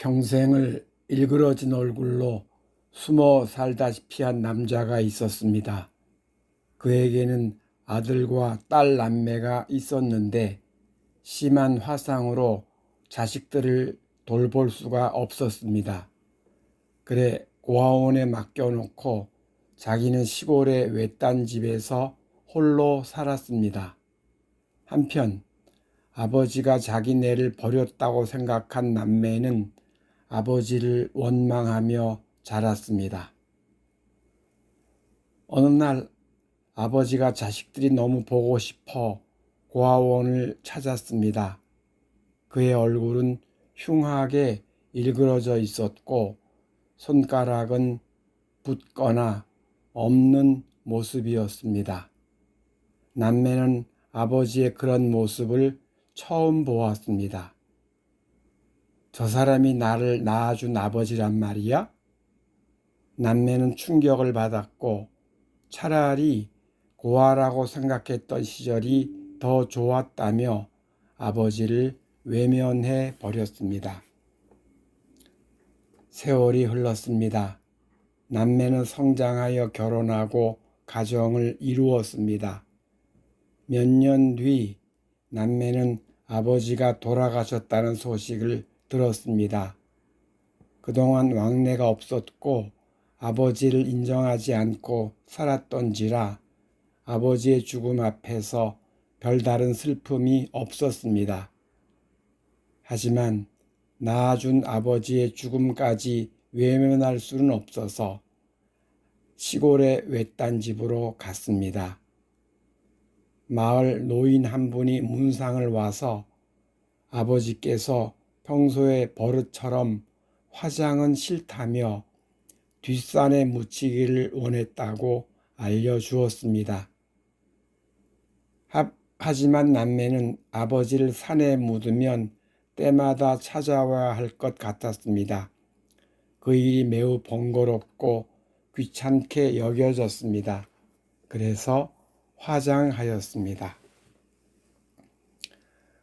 평생을 일그러진 얼굴로 숨어 살다시피 한 남자가 있었습니다. 그에게는 아들과 딸 남매가 있었는데 심한 화상으로 자식들을 돌볼 수가 없었습니다. 그래 고아원에 맡겨놓고 자기는 시골의 외딴 집에서 홀로 살았습니다. 한편 아버지가 자기네를 버렸다고 생각한 남매는 아버지를 원망하며 자랐습니다. 어느 날 아버지가 자식들이 너무 보고 싶어 고아원을 찾았습니다. 그의 얼굴은 흉하게 일그러져 있었고 손가락은 붓거나 없는 모습이었습니다. 남매는 아버지의 그런 모습을 처음 보았습니다. 저 사람이 나를 낳아준 아버지란 말이야? 남매는 충격을 받았고 차라리 고아라고 생각했던 시절이 더 좋았다며 아버지를 외면해 버렸습니다. 세월이 흘렀습니다. 남매는 성장하여 결혼하고 가정을 이루었습니다. 몇 년 뒤 남매는 아버지가 돌아가셨다는 소식을 들었습니다. 그동안 왕래가 없었고 아버지를 인정하지 않고 살았던지라 아버지의 죽음 앞에서 별다른 슬픔이 없었습니다. 하지만 낳아준 아버지의 죽음까지 외면할 수는 없어서 시골의 외딴 집으로 갔습니다. 마을 노인 한 분이 문상을 와서 아버지께서 평소의 버릇처럼 화장은 싫다며 뒷산에 묻히기를 원했다고 알려주었습니다. 하, 하지만 남매는 아버지를 산에 묻으면 때마다 찾아와야 할 것 같았습니다. 그 일이 매우 번거롭고 귀찮게 여겨졌습니다. 그래서 화장하였습니다.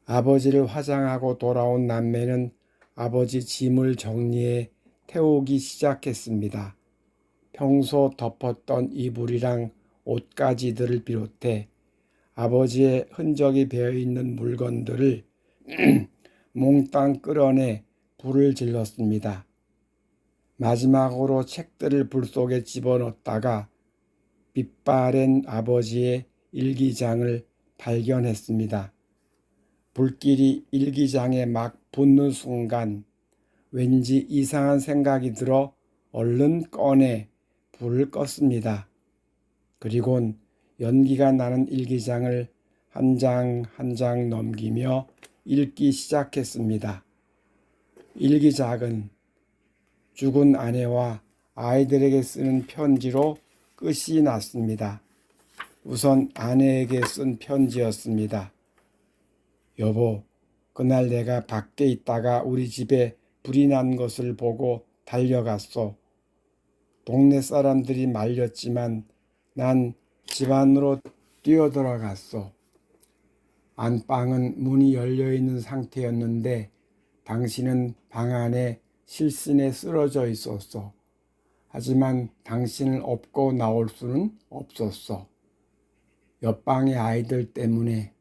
아버지를 화장하고 돌아온 남매는 아버지 짐을 정리해 태우기 시작했습니다. 평소 덮었던 이불이랑 옷가지들을 비롯해 아버지의 흔적이 배어 있는 물건들을 몽땅 끌어내 불을 질렀습니다. 마지막으로 책들을 불 속에 집어넣다가 빛바랜 아버지의 일기장을 발견했습니다. 불길이 일기장에 막 붙는 순간 왠지 이상한 생각이 들어 얼른 꺼내 불을 껐습니다. 그리곤 연기가 나는 일기장을 한 장 한 장 넘기며 읽기 시작했습니다. 일기장은 죽은 아내와 아이들에게 쓰는 편지로 끝이 났습니다. 우선 아내에게 쓴 편지였습니다. 여보, 그날 내가 밖에 있다가 우리 집에 불이 난 것을 보고 달려갔소. 동네 사람들이 말렸지만 난 집 안으로 뛰어들어갔소. 안방은 문이 열려 있는 상태였는데 당신은 방 안에 실신에 쓰러져 있었소. 하지만 당신을 업고 나올 수는 없었어. 옆방의 아이들 때문에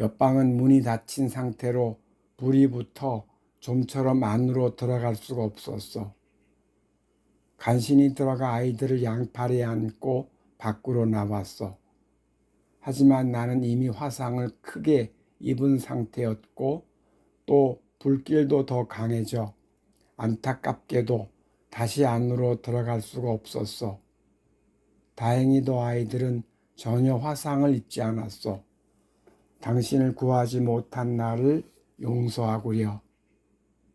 옆방은 문이 닫힌 상태로 불이 붙어 좀처럼 안으로 들어갈 수가 없었어. 간신히 들어가 아이들을 양팔에 안고 밖으로 나왔어. 하지만 나는 이미 화상을 크게 입은 상태였고 또 불길도 더 강해져 안타깝게도 다시 안으로 들어갈 수가 없었어. 다행히도 아이들은 전혀 화상을 입지 않았어. 당신을 구하지 못한 나를 용서하구려.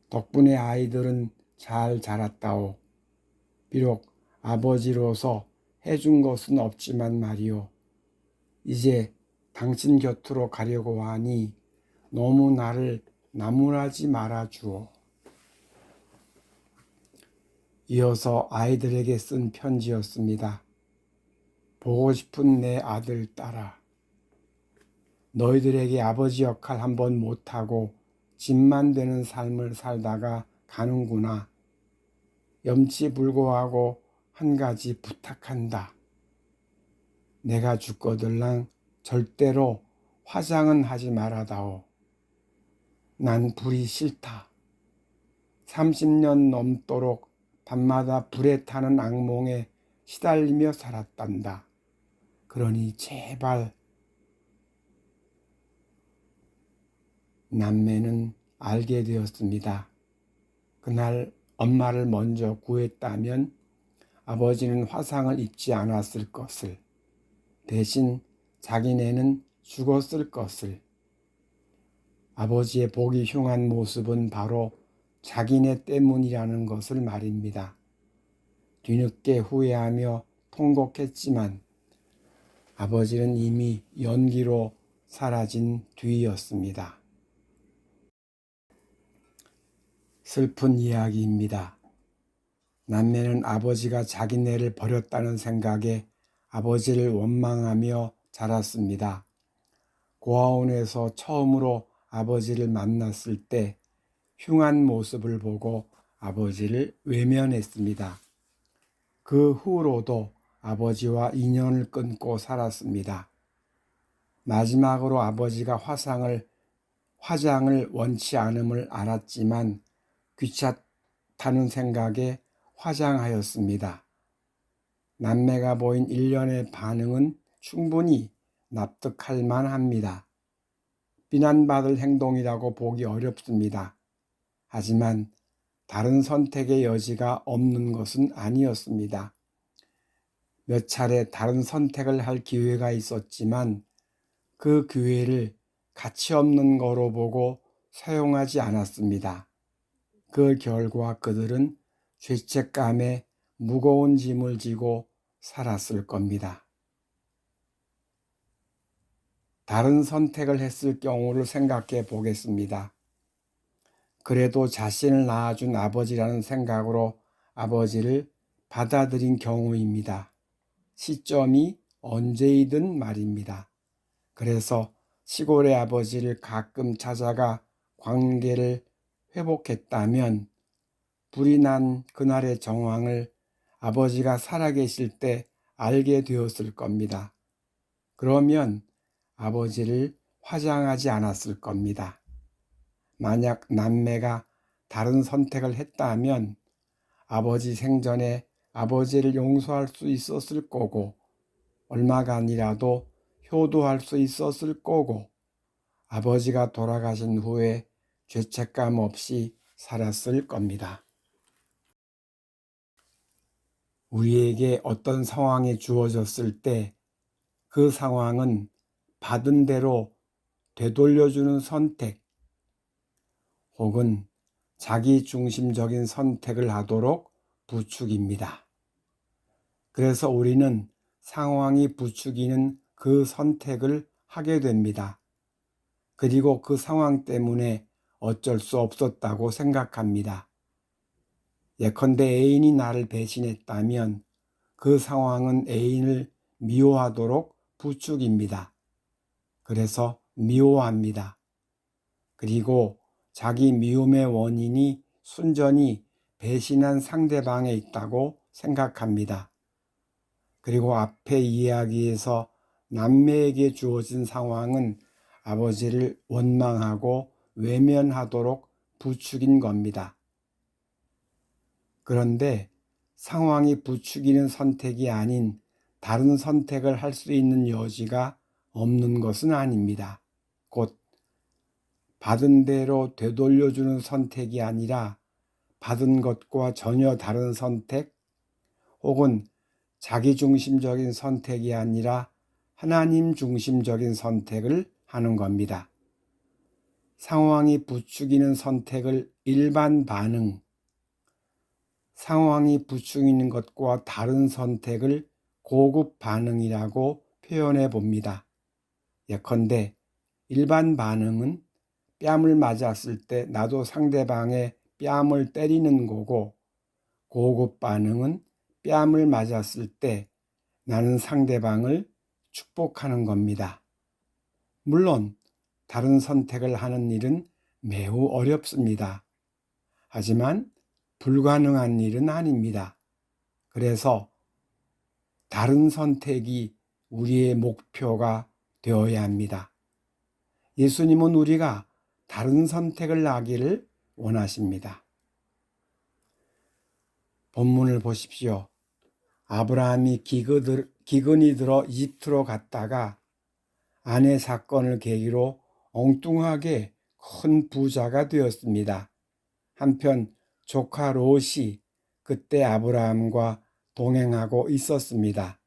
덕분에 아이들은 잘 자랐다오. 비록 아버지로서 해준 것은 없지만 말이오. 이제 당신 곁으로 가려고 하니 너무 나를 나무라지 말아 주오. 이어서 아이들에게 쓴 편지였습니다. 보고 싶은 내 아들 딸아. 너희들에게 아버지 역할 한번 못하고 짐만 되는 삶을 살다가 가는구나. 염치불고하고 한 가지 부탁한다. 내가 죽거들랑 절대로 화장은 하지 말아다오. 난 불이 싫다. 30년 넘도록 밤마다 불에 타는 악몽에 시달리며 살았단다. 그러니 제발 남매는 알게 되었습니다. 그날 엄마를 먼저 구했다면 아버지는 화상을 입지 않았을 것을 대신 자기네는 죽었을 것을 아버지의 보기 흉한 모습은 바로 자기네 때문이라는 것을 말입니다. 뒤늦게 후회하며 통곡했지만 아버지는 이미 연기로 사라진 뒤였습니다. 슬픈 이야기입니다. 남매는 아버지가 자기네를 버렸다는 생각에 아버지를 원망하며 자랐습니다. 고아원에서 처음으로 아버지를 만났을 때 흉한 모습을 보고 아버지를 외면했습니다. 그 후로도 아버지와 인연을 끊고 살았습니다. 마지막으로 아버지가 화상을 화장을 원치 않음을 알았지만 귀찮다는 생각에 화장하였습니다. 남매가 보인 일련의 반응은 충분히 납득할 만합니다. 비난받을 행동이라고 보기 어렵습니다. 하지만 다른 선택의 여지가 없는 것은 아니었습니다. 몇 차례 다른 선택을 할 기회가 있었지만 그 기회를 가치 없는 거로 보고 사용하지 않았습니다. 그 결과 그들은 죄책감에 무거운 짐을 지고 살았을 겁니다. 다른 선택을 했을 경우를 생각해 보겠습니다. 그래도 자신을 낳아준 아버지라는 생각으로 아버지를 받아들인 경우입니다. 시점이 언제이든 말입니다. 그래서 시골의 아버지를 가끔 찾아가 관계를 회복했다면 불이 난 그날의 정황을 아버지가 살아계실 때 알게 되었을 겁니다. 그러면 아버지를 화장하지 않았을 겁니다. 만약 남매가 다른 선택을 했다면 아버지 생전에 아버지를 용서할 수 있었을 거고 얼마간이라도 효도할 수 있었을 거고 아버지가 돌아가신 후에 죄책감 없이 살았을 겁니다. 우리에게 어떤 상황이 주어졌을 때 그 상황은 받은 대로 되돌려주는 선택 혹은 자기 중심적인 선택을 하도록 부추깁니다. 그래서 우리는 상황이 부추기는 그 선택을 하게 됩니다. 그리고 그 상황 때문에 어쩔 수 없었다고 생각합니다. 예컨대 애인이 나를 배신했다면 그 상황은 애인을 미워하도록 부추깁니다. 그래서 미워합니다. 그리고 자기 미움의 원인이 순전히 배신한 상대방에 있다고 생각합니다. 그리고 앞에 이야기에서 남매에게 주어진 상황은 아버지를 원망하고 외면하도록 부추긴 겁니다. 그런데 상황이 부추기는 선택이 아닌 다른 선택을 할 수 있는 여지가 없는 것은 아닙니다. 곧 받은 대로 되돌려주는 선택이 아니라 받은 것과 전혀 다른 선택 혹은 자기중심적인 선택이 아니라 하나님 중심적인 선택을 하는 겁니다. 상황이 부추기는 선택을 일반 반응, 상황이 부추기는 것과 다른 선택을 고급 반응이라고 표현해 봅니다. 예컨대 일반 반응은 뺨을 맞았을 때 나도 상대방의 뺨을 때리는 거고 고급 반응은 뺨을 맞았을 때 나는 상대방을 축복하는 겁니다. 물론 다른 선택을 하는 일은 매우 어렵습니다. 하지만 불가능한 일은 아닙니다. 그래서 다른 선택이 우리의 목표가 되어야 합니다. 예수님은 우리가 다른 선택을 하기를 원하십니다. 본문을 보십시오. 아브라함이 기근이 들어 이집트로 갔다가 아내 사건을 계기로 엉뚱하게 큰 부자가 되었습니다. 한편 조카 롯이 그때 아브라함과 동행하고 있었습니다.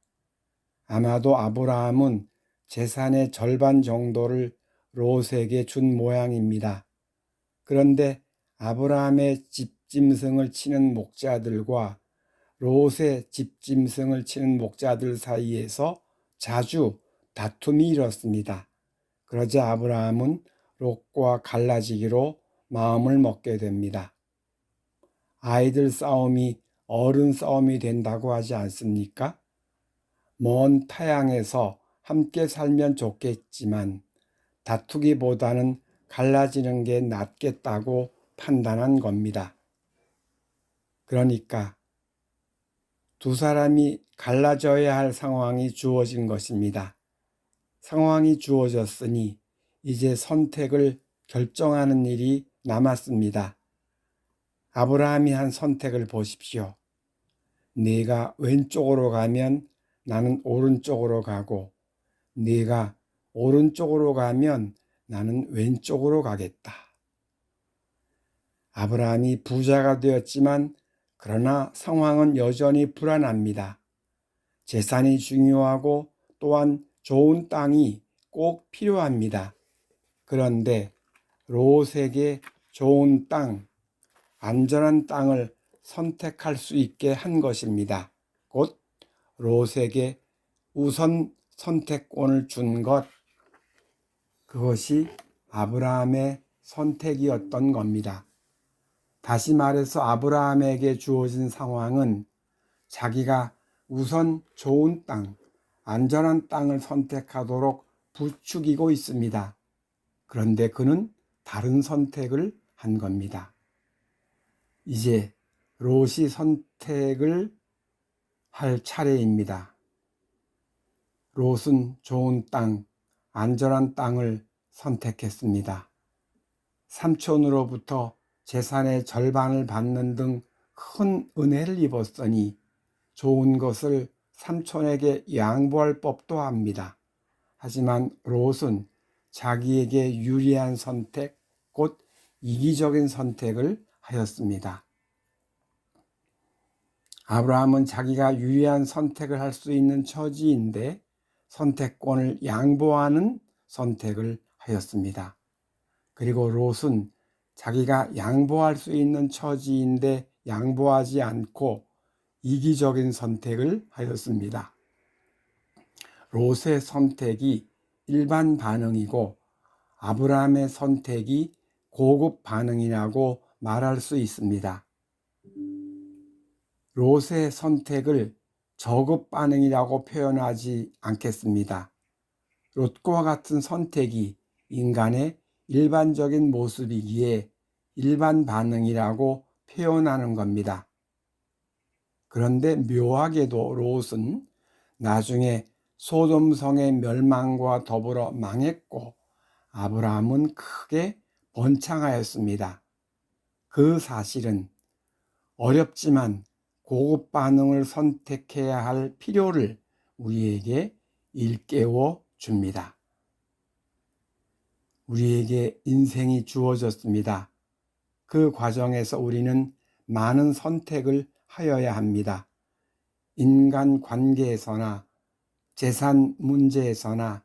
아마도 아브라함은 재산의 절반 정도를 롯에게 준 모양입니다. 그런데 아브라함의 집짐승을 치는 목자들과 롯의 집짐승을 치는 목자들 사이에서 자주 다툼이 일었습니다. 그러자 아브라함은 롯과 갈라지기로 마음을 먹게 됩니다. 아이들 싸움이 어른 싸움이 된다고 하지 않습니까? 먼 타양에서 함께 살면 좋겠지만 다투기보다는 갈라지는 게 낫겠다고 판단한 겁니다. 그러니까 두 사람이 갈라져야 할 상황이 주어진 것입니다. 상황이 주어졌으니 이제 선택을 결정하는 일이 남았습니다. 아브라함이 한 선택을 보십시오. 네가 왼쪽으로 가면 나는 오른쪽으로 가고 네가 오른쪽으로 가면 나는 왼쪽으로 가겠다. 아브라함이 부자가 되었지만 그러나 상황은 여전히 불안합니다. 재산이 중요하고 또한 좋은 땅이 꼭 필요합니다. 그런데 롯에게 좋은 땅, 안전한 땅을 선택할 수 있게 한 것입니다. 곧 롯에게 우선 선택권을 준 것, 그것이 아브라함의 선택이었던 겁니다. 다시 말해서 아브라함에게 주어진 상황은 자기가 우선 좋은 땅, 안전한 땅을 선택하도록 부추기고 있습니다. 그런데 그는 다른 선택을 한 겁니다. 이제 롯이 선택을 할 차례입니다. 롯은 좋은 땅, 안전한 땅을 선택했습니다. 삼촌으로부터 재산의 절반을 받는 등 큰 은혜를 입었으니 좋은 것을 삼촌에게 양보할 법도 합니다. 하지만 롯은 자기에게 유리한 선택, 곧 이기적인 선택을 하였습니다. 아브라함은 자기가 유리한 선택을 할 수 있는 처지인데 선택권을 양보하는 선택을 하였습니다. 그리고 롯은 자기가 양보할 수 있는 처지인데 양보하지 않고 이기적인 선택을 하였습니다. 롯의 선택이 일반 반응이고 아브라함의 선택이 고급 반응이라고 말할 수 있습니다. 롯의 선택을 저급 반응이라고 표현하지 않겠습니다. 롯과 같은 선택이 인간의 일반적인 모습이기에 일반 반응이라고 표현하는 겁니다. 그런데 묘하게도 롯은 나중에 소돔성의 멸망과 더불어 망했고 아브라함은 크게 번창하였습니다. 그 사실은 어렵지만 고급 반응을 선택해야 할 필요를 우리에게 일깨워 줍니다. 우리에게 인생이 주어졌습니다. 그 과정에서 우리는 많은 선택을 하여야 합니다. 인간 관계에서나 재산 문제에서나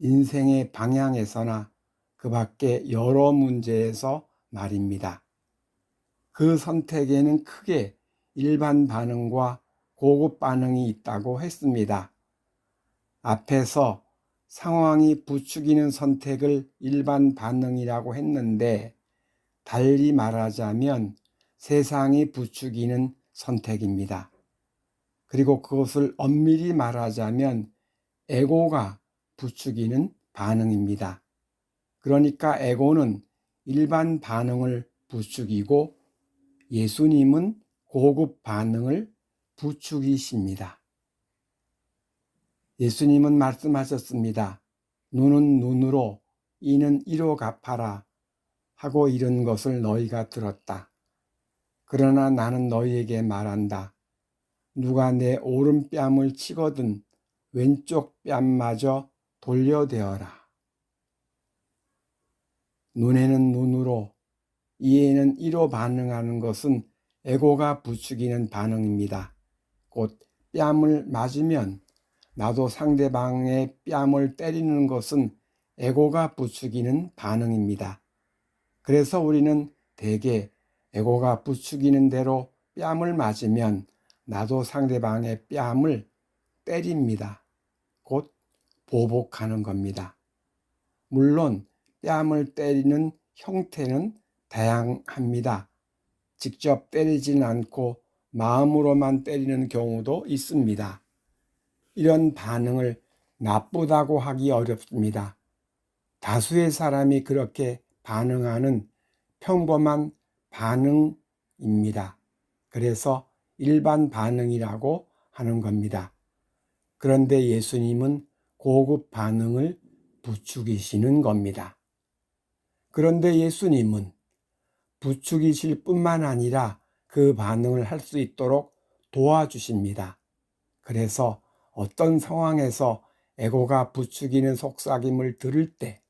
인생의 방향에서나 그 밖에 여러 문제에서 말입니다. 그 선택에는 크게 일반 반응과 고급 반응이 있다고 했습니다. 앞에서 상황이 부추기는 선택을 일반 반응이라고 했는데 달리 말하자면 세상이 부추기는 선택입니다. 그리고 그것을 엄밀히 말하자면 에고가 부추기는 반응입니다. 그러니까 에고는 일반 반응을 부추기고 예수님은 고급 반응을 부추기십니다. 예수님은 말씀하셨습니다. 눈은 눈으로 이는 이로 갚아라 하고 이런 것을 너희가 들었다. 그러나 나는 너희에게 말한다. 누가 내 오른뺨을 치거든 왼쪽 뺨마저 돌려대어라. 눈에는 눈으로, 이에는 이로 반응하는 것은 에고가 부추기는 반응입니다. 곧 뺨을 맞으면 나도 상대방의 뺨을 때리는 것은 에고가 부추기는 반응입니다. 그래서 우리는 대개 에고가 부추기는 대로 뺨을 맞으면 나도 상대방의 뺨을 때립니다. 곧 보복하는 겁니다. 물론 뺨을 때리는 형태는 다양합니다. 직접 때리진 않고 마음으로만 때리는 경우도 있습니다. 이런 반응을 나쁘다고 하기 어렵습니다. 다수의 사람이 그렇게 반응하는 평범한 반응입니다. 그래서 일반 반응이라고 하는 겁니다. 그런데 예수님은 고급 반응을 부추기시는 겁니다. 그런데 예수님은 부추기실 뿐만 아니라 그 반응을 할 수 있도록 도와주십니다. 그래서 어떤 상황에서 에고가 부추기는 속삭임을 들을 때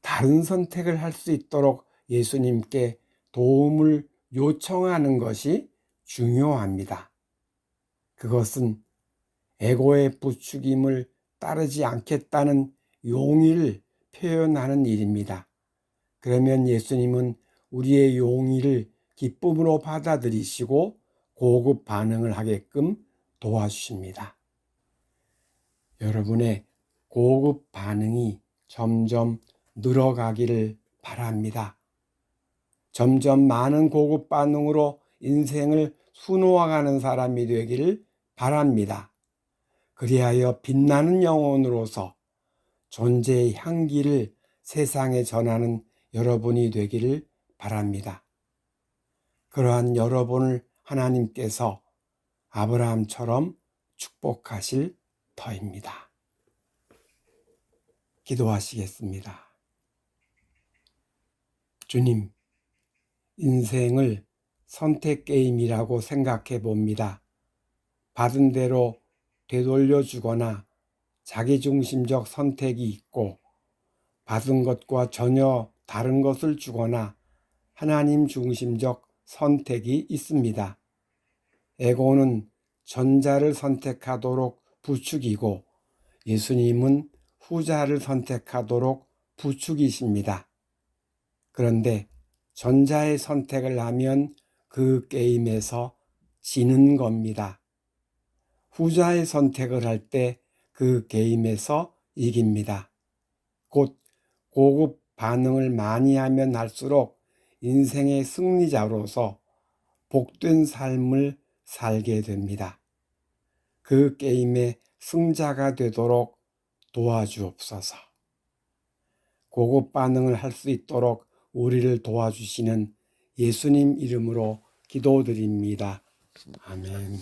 다른 선택을 할 수 있도록 예수님께 도움을 요청하는 것이 중요합니다. 그것은 에고의 부추김을 따르지 않겠다는 용의를 표현하는 일입니다. 그러면 예수님은 우리의 용의를 기쁨으로 받아들이시고 고급 반응을 하게끔 도와주십니다. 여러분의 고급 반응이 점점 늘어가기를 바랍니다. 점점 많은 고급 반응으로 인생을 수놓아가는 사람이 되기를 바랍니다. 그리하여 빛나는 영혼으로서 존재의 향기를 세상에 전하는 여러분이 되기를 바랍니다. 그러한 여러분을 하나님께서 아브라함처럼 축복하실 터입니다. 기도하시겠습니다. 주님, 인생을 선택 게임이라고 생각해 봅니다. 받은 대로 되돌려 주거나 자기중심적 선택이 있고 받은 것과 전혀 다른 것을 주거나 하나님 중심적 선택이 있습니다. 에고는 전자를 선택하도록 부추기고 예수님은 후자를 선택하도록 부추기십니다. 그런데 전자의 선택을 하면 그 게임에서 지는 겁니다. 후자의 선택을 할 때 그 게임에서 이깁니다. 곧 고급 반응을 많이 하면 할수록 인생의 승리자로서 복된 삶을 살게 됩니다. 그 게임의 승자가 되도록 도와주옵소서. 고급 반응을 할 수 있도록 우리를 도와주시는 예수님 이름으로 기도드립니다. 아멘.